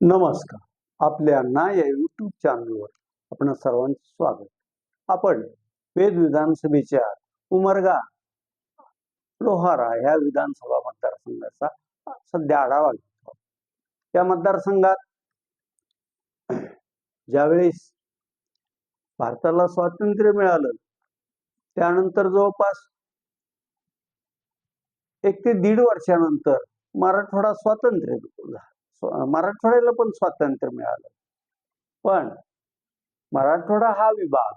नमस्कार. आपल्या ना या युट्यूब चॅनलवर आपण सर्वांचे स्वागत. आपण वेद विधानसभेच्या उमरगा लोहारा ह्या विधानसभा मतदारसंघाचा सध्या आढावा घेतो या मतदारसंघात ज्यावेळेस भारताला स्वातंत्र्य मिळालं त्यानंतर जवळपास एक ते दीड वर्षानंतर मराठवाडा स्वातंत्र्य झाला. मराठवाड्याला पण स्वातंत्र्य मिळालं. पण मराठवाडा हा विभाग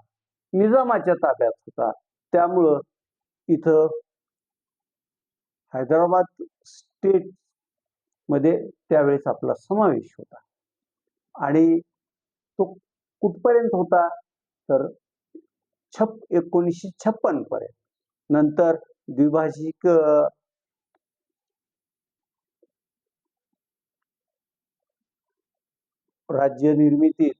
निजामाच्या ताब्यात होता. त्यामुळं इथं हैदराबाद स्टेटमध्ये त्यावेळेस आपला समावेश होता. आणि तो कुठपर्यंत होता? तर छप एकोणीसशे छप्पन पर्यंत. नंतर द्विभाषिक राज्य निर्मितीत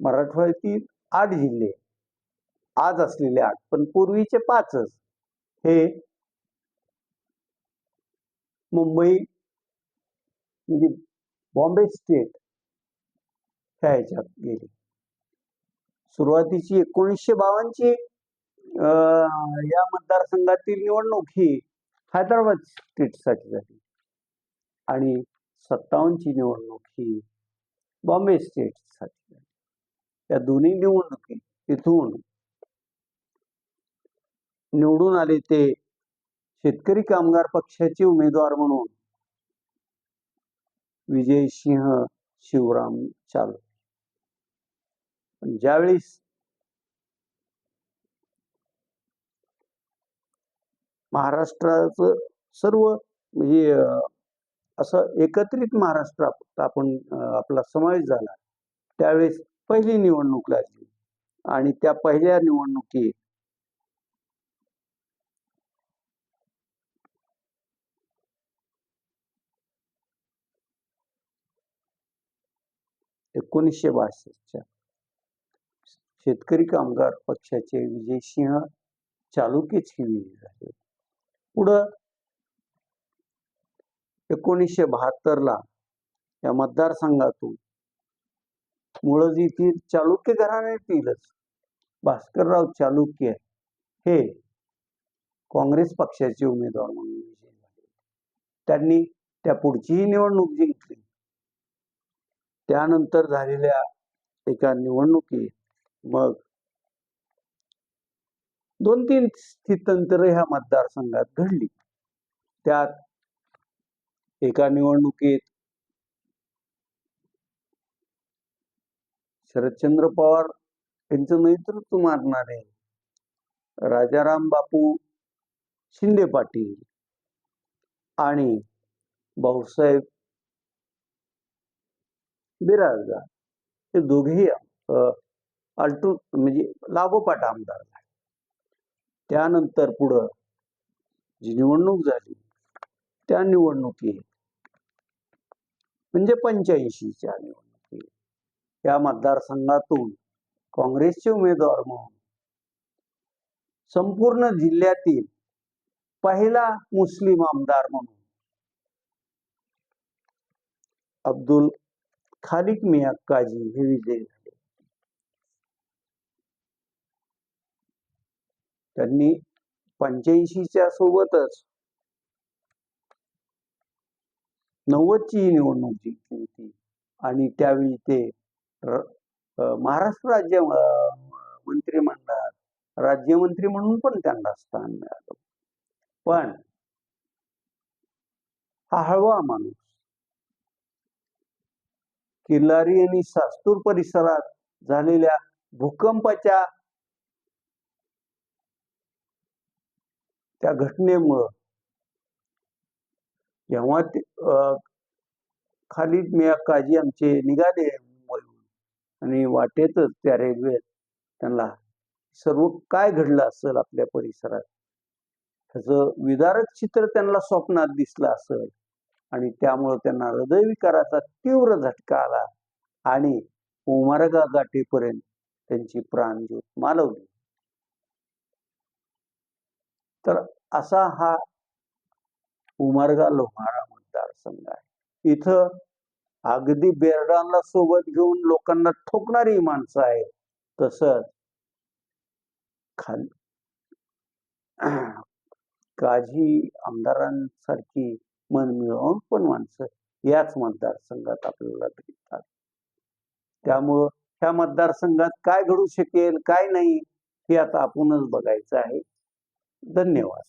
मराठवाड्यातील आठ जिल्हे. आज असलेले आठ पण पूर्वीचे पाचच. हे मुंबई म्हणजे बॉम्बे स्टेट ह्या ह्याच्यात गेले. सुरुवातीची एकोणीसशे बावनची या मतदारसंघातील निवडणूक ही हैदराबाद स्टेटसाठी झाली. आणि सत्तावन्नची निवडणूक ही बॉम्बे स्टेटसाठी. या दोन्ही निवडणुकी तिथून निवडून आले ते शेतकरी कामगार पक्षाचे उमेदवार म्हणून विजय सिंह शिवराम चालू. पण ज्यावेळेस महाराष्ट्राचं सर्व म्हणजे असं एकत्रित महाराष्ट्रात आपण आपला समावेश झाला. त्यावेळेस पहिली निवडणूक लागली आणि त्या पहिल्या निवडणुकीत एकोणीसशे बासष्टच्या शेतकरी कामगार पक्षाचे विजयसिंह चालुकेच ही विजयी झाले पुढं एकोणीसशे बहात्तरला या मतदारसंघातून मुळजीतील चालुक्य घराण्यातीलच भास्करराव चालुक्य हे काँग्रेस पक्षाचे उमेदवार म्हणून विजयी झाले. त्यांनी त्या पुढचीही निवडणूक जिंकली. त्यानंतर झालेल्या एका निवडणुकीत मग दोन तीन स्थित्यंतर ह्या मतदारसंघात घडली. त्यात एका निवडणुकीत शरदचंद्र पवार यांचं नेतृत्व मारणारे राजाराम बापू शिंदे पाटील आणि भाऊसाहेब बिराजदार हे दोघेही अल्टू म्हणजे लागोपाठ आमदार झाले. त्यानंतर पुढं जी निवडणूक झाली त्या निवडणुकीत म्हणजे पंच्याऐंशीच्या निवडणुकीत. या मतदारसंघातून काँग्रेसचे उमेदवार म्हणून संपूर्ण जिल्ह्यातील पहिला मुस्लिम आमदार म्हणून अब्दुल खालिक मिया काजी हे विजयी झाले. त्यांनी पंच्याऐंशीच्या सोबतच नव्वदची निवडणूक जिंकली होती. आणि त्यावेळी ते महाराष्ट्र राज्य मंत्रिमंडळात राज्यमंत्री म्हणून पण त्यांना स्थान मिळालं. पण हा हळवा माणूस किल्लारी आणि सास्तूर परिसरात झालेल्या भूकंपाच्या त्या घटनेमुळं जेव्हा ते खाली मी मिया काजी आमचे निघाले मुंबईहून आणि वाटेतच त्या रेल्वेत त्यांना सर्व काय घडलं असेल आपल्या परिसरात? त्याचं विदारक चित्र त्यांना स्वप्नात दिसलं असेल. आणि त्यामुळं त्यांना हृदयविकाराचा तीव्र झटका आला. आणि उमारगा गाठीपर्यंत त्यांची प्राणज्योत मालवली. तर असा हा उमरगा लोहारा मतदारसंघ आहे. इथं अगदी बेरडांना सोबत घेऊन लोकांना ठोकणारी माणसं आहेत. तसंच खाल काझी आमदारांसारखी मन मिळवून पण माणसं याच मतदारसंघात आपल्याला भेटतात. त्यामुळं ह्या मतदारसंघात काय घडू शकेल काय नाही हे आता आपणच बघायचं आहे. धन्यवाद.